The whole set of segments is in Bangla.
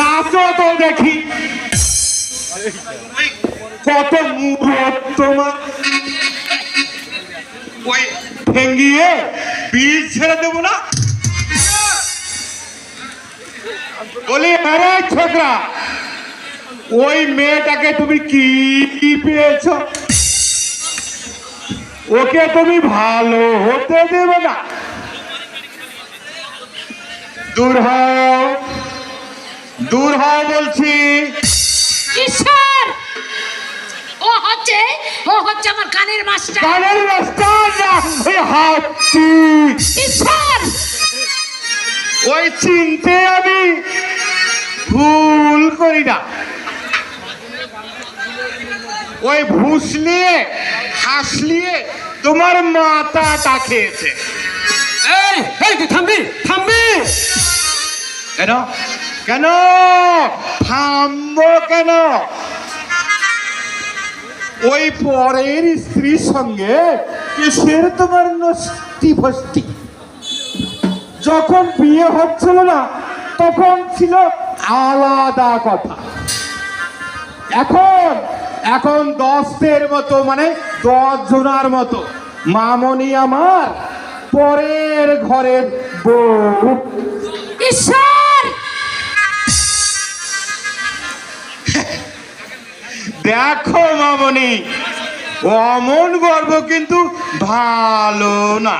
নাচো তো দেখি। কত মুরত তোমার। ওই ঠেঙ্গিয়ে বীজ ছেড়ে দেবো না? বলি, আরে ছোকরা, ওই মেয়েটাকে তুমি কি পেয়েছ? ওকে তুমি ভালো হতে দেবে না। দূর হও। দূর হও বলছি। ঈশ্বর! ও হচ্ছে ও হচ্ছে আমার কানের মাস্টার। কানের না ওই হাতি। ঈশ্বর! ওই চিনতে আমি ভুল করি না। ওই ভুসলিয়ে হাসলিয়ে তোমার মাথাটা খেয়েছে। এই থামবি থামবি। কেন? কেন? থামবো কেন? ওই পরের স্ত্রীর সঙ্গে কিসের তোমার নষ্টি ফষ্টি যখন বিয়ে হচ্ছিল না, তখন ছিল আলাদা কথা। এখন এখন দশদের মতো মানে দশ জনার মতো। মামনি আমার পরের ঘরের বউ। ঈশ্বর! দেখো মামনি, অমন গর্ব কিন্তু ভালো না।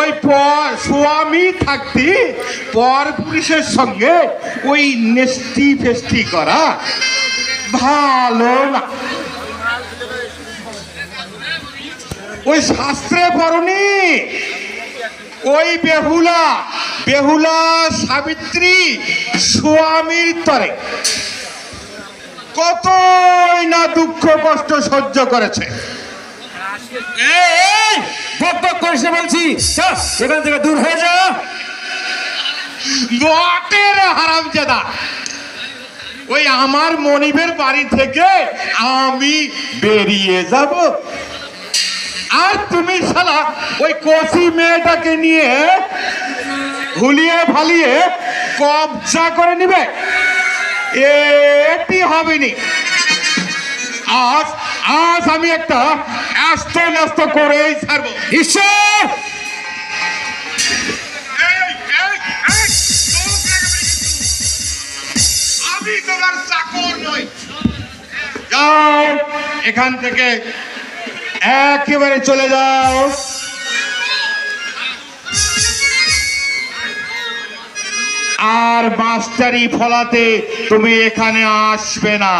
ওই স্বামী থাকতে পর পুরুষের সঙ্গে ওই নেস্টি ফেস্টি করা ভালো না। ওই শাস্ত্রে পড়নি ওই বেহুলা বেহুলা সাবিত্রী স্বামীর তরে কতই না দুঃখ কষ্ট সহ্য করেছে। না বলছি চল সেখান থেকে দূর হয়ে যা। বটের হারামজাদা। ওই আমার মনিবের বাড়ি থেকে আমি বেরিয়ে যাব। আর তুমি শালা ওই কষি মেয়েটাকে নিয়ে ভুলিয়ে ফালিয়ে কবজা করে নিবে? এটি হবে নি আজ আজ আমি একটা আস্ত নাস্ত করেই ছাড়বো। ঈশ্বর! এই, এই, এই, আমি তোমার চাকর নই। যাও এখান থেকে একেবারে চলে যাও। আর মাস্টারি ফলাতে তুমি এখানে আসবে না।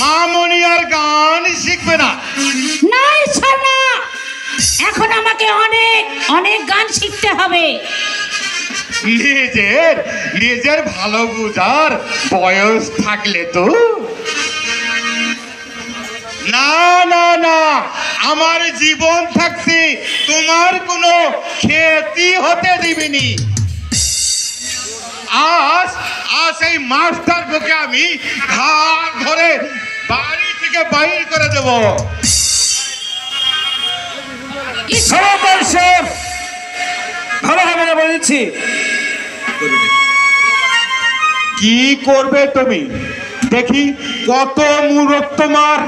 মামনি আর গান শিখবে না। না এখন আমাকে অনেক অনেক গান শিখতে হবে। নিজের নিজের ভালো বুঝার বয়স থাকলে তো না না না। আমার জীবন থাকতে তোমার কোনো ক্ষতি হতে দিবিনি। আজ আজ এই মাস্টার বুকে আমি ঘাট ধরে বাড়ি থেকে বাইর করে দেব। ভালো হবে না বলেছি কি করবে তুমি? দেখি কত মূরত তোমার।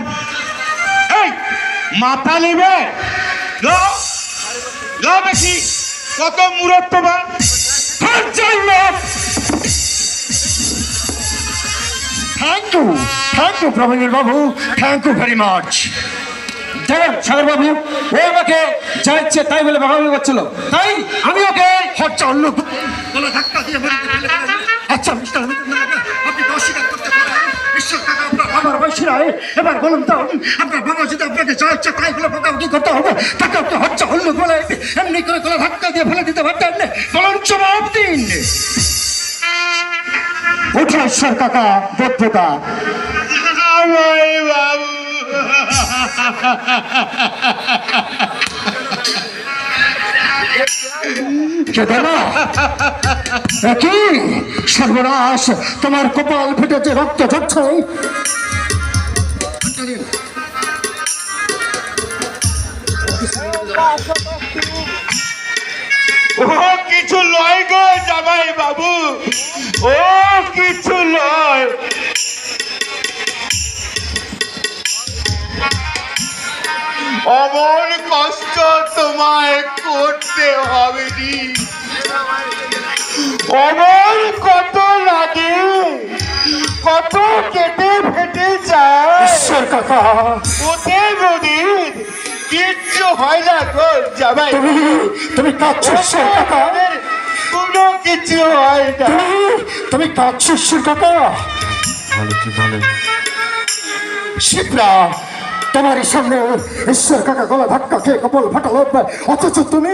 মাথা নেবে? দেখি কত মূরত তোমার thank you thank you Prabin Babu thank you very much দেখেন সাগর বাবু ও আমাকে যা ইচ্ছে তাই বলে বাগাবাগি করছিল তাই আমি ওকে হচ্ছে অন্য। আচ্ছা আপনি অস্বীকার করতে পারেন। ঈশ্বর আপনার বাবার বয়সীরাই এবার বলুন তো, আপনার বাবা যদি আপনাকে যা ইচ্ছে তাই বলে বাগাবাগি করতে হবে? তাকে আপনি হচ্ছে অন্য বলে এমনি করে গলা ধাক্কা দিয়ে ফেলে দিতে পারতেন। বলুন জবাব দিন। উঠে ঈশ্বর কাকা বদ্ধতা সর্বনাশ, তোমার কপাল ফেটেছে রক্ত ঝরছে। ও, কিছু লয় গো জামাই বাবু। ও, কিছু লয়। অমন কষ্ট তোমায় করতে হবে নি অমন কত লাগে। কত কেটে ফেটে যায়। ঈশ্বর কাকা। ওতে নদীর কিচ্ছু হয় না গো জামাই। তুমি তুমি কাঁদছো ঈশ্বর কাকা। কোনো কিছু হয় না। তুমি তুমি কাঁদছো ঈশ্বর কাকা। শিবরা তোমার সামনে ঈশ্বর কাকা গলা ধাক্কা খেয়ে কপাল ফাটালো। অথচ তুমি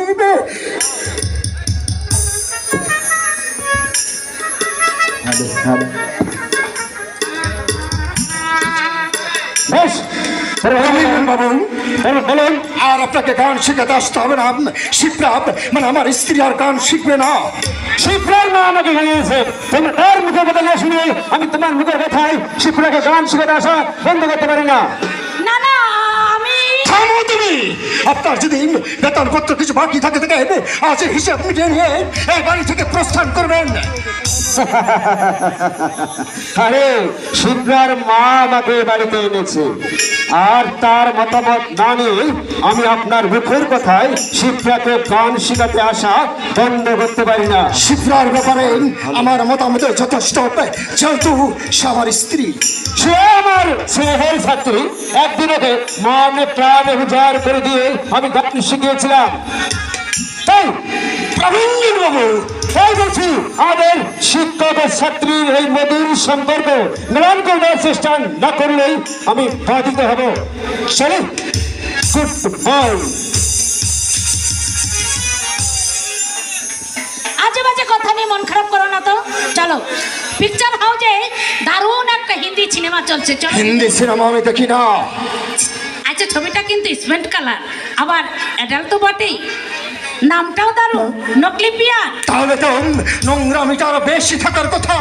রবীন্দ্র বাবু। বলুন। আর আপনাকে গান শিখাতে আসতে হবে না। শিবরা মানে আমার স্ত্রী আর গান শিখবে না। শিবরার মা আমাকে জানিয়েছে তুমি তার মুখের কথা না শুনে আমি তোমার মুখের কথায় শিবরাকে গান শিখাতে আসা বন্ধ করতে পারি না। তুমি? আপনার যদি বেতন পত্র কিছু বাকি থাকে থেকে আজ হিসাব মিটিয়ে নিয়ে এই বাড়ি থেকে প্রস্থান করবেন। আরে মা আমাকে বাড়িতে এনেছে। আর তার মতামত না নিয়ে আমি আপনার মুখের কথায় শিবরাকে গান শিখাতে আসা বন্ধ করতে পারি না। শিবরার ব্যাপারে আমার মতামত যথেষ্ট যেহেতু সে আমার স্ত্রী। সে আমার স্নেহের ছাত্রী। একদিন ওকে মানে প্রাণে উজাড় করে দিয়ে আমি গান শিখিয়েছিলাম। তাই প্রবীণ বাবু তাই বলছি আমাদের শিক্ষক ও ছাত্রীর এই মধুর সম্পর্ক করবার চেষ্টা না করলেই আমি বাধিত হব। চলে গুড বাই আজে বাজে কথা নিয়ে মন খারাপ করো না তো। চলো পিকচার হাউসে দারুণ একটা হিন্দি সিনেমা চলছে চলো। হিন্দি সিনেমা আমি দেখি না। আচ্ছা ছবিটা কিন্তু স্পেন্ট কালার আবার অ্যাডাল্ট তো বটেই। নামটাও দারুণ নকলি পিয়া তাহলে তো নোংরামিটা আরও বেশি থাকার কথা।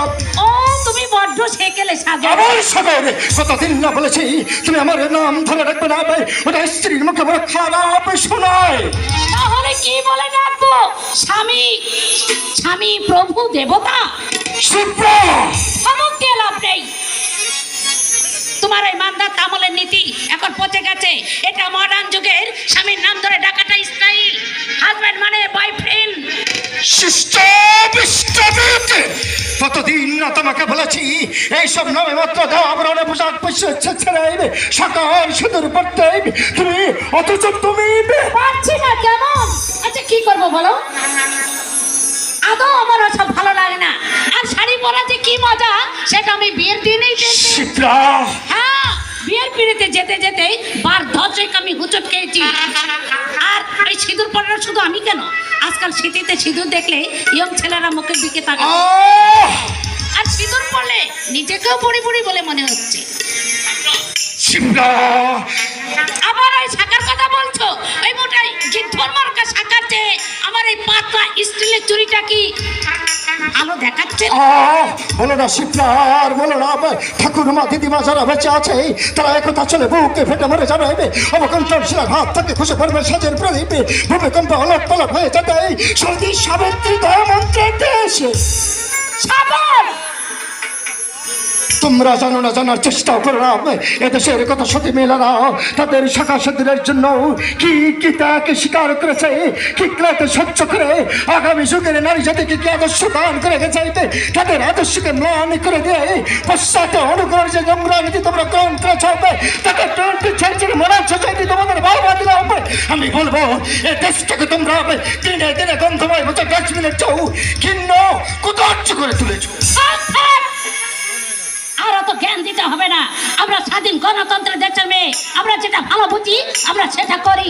ও তুমি বড্ড সেকেলে সাজো। আমার সাগর কতদিন না বলেছি তুমি আমার নাম ধরে রাখবে না ভাই ওটা স্ত্রীর মুখে বড় খারাপ শোনায়। তাহলে কি বলে ডাকবো? স্বামী স্বামী প্রভু দেবতা? শিবরা ধমক দিয়ে লাভ নেই তোমার এই মান্দার তামলের নীতি এখন এটা মডার্ন যুগের স্বামীর নাম ধরে ডাকাটা স্টাইল হাজব্যান্ড মানে বয়ফ্রেন্ড কতদিন না তোমাকে বলেছি এইসব নামে মাত্র দাও আবরণে পোশাক পয়সা ছেড়ে আইবে। সকাল সুদূর পড়তে আইবে। তুমি অথচ তুমি পারছি না কেমন? আচ্ছা কি করব বলো? আদৌ আমার ওসব ভালো লাগে না। আর শাড়ি পরা যে কি মজা সেটা আমি বিয়ের দিনেই হ্যাঁ। বিয়ের পিড়িতে যেতে যেতে বার ধসে আমি হুচট খেয়েছি। আর ওই সিঁদুর পরানো শুধু আমি কেন? আজকাল শীতিতে সিঁদুর দেখলে ইয়ং ছেলেরা মুখের দিকে তাকায় আহ! আর সিঁদুর পরলে নিজেকেও পড়ি পড়ি বলে মনে হচ্ছে। আবার ওই শাখার কথা বলছো? ওই মোটাই গিদ্ধর মার্কা শাখার চেয়ে আমার এই পাতলা স্টিলের চুরিটা কি? আলো দেখাচ্ছে। বলো না শিবরা বলো না ঠাকুরমা দিদিমা যারা বেঁচে আছে তারা একথা চলে বুকে ফেটে মরে যাবে। অবকণ্ঠন শিলার হাত থেকে খুশি পড়বে সাজের প্রদীপে। ভূমিকম্প অলপ পলপ হয়ে যাবে। সতী সাবিত্রী দয়া মন্ত্রের দেশে। সাবর তোমরা জানো না, জানার চেষ্টা করো না। এদেশের কত সতী মেয়েরা তাদের শাখা সতীরের জন্য কি কি তাকে স্বীকার করেছে? কি ক্লাতে সহ্য করে? আগামী যুগের নারী জাতিকে কি আদর্শ দান করে গেছে? তাদের আদর্শকে ম্লান করে দিয়ে পশ্চাতে অনুগ্রহ যে নোংরা নীতি তোমরা গ্রহণ করেছ তাকে টোয়েন্টি সেঞ্চুরি মরার সোসাইটি তোমাদের বাবা দিলে হবে। আমি বলব এই দেশটাকে তোমরা দিনে দিনে গন্ধময় মতো ডাস্টবিনের চৌ কিন্ন কুতর্য করে তুলেছো। জ্ঞান দিতে হবে না। আমরা স্বাধীন গণতন্ত্রের দেশের মেয়ে। আমরা যেটা ভালো বুঝি, আমরা সেটা করি।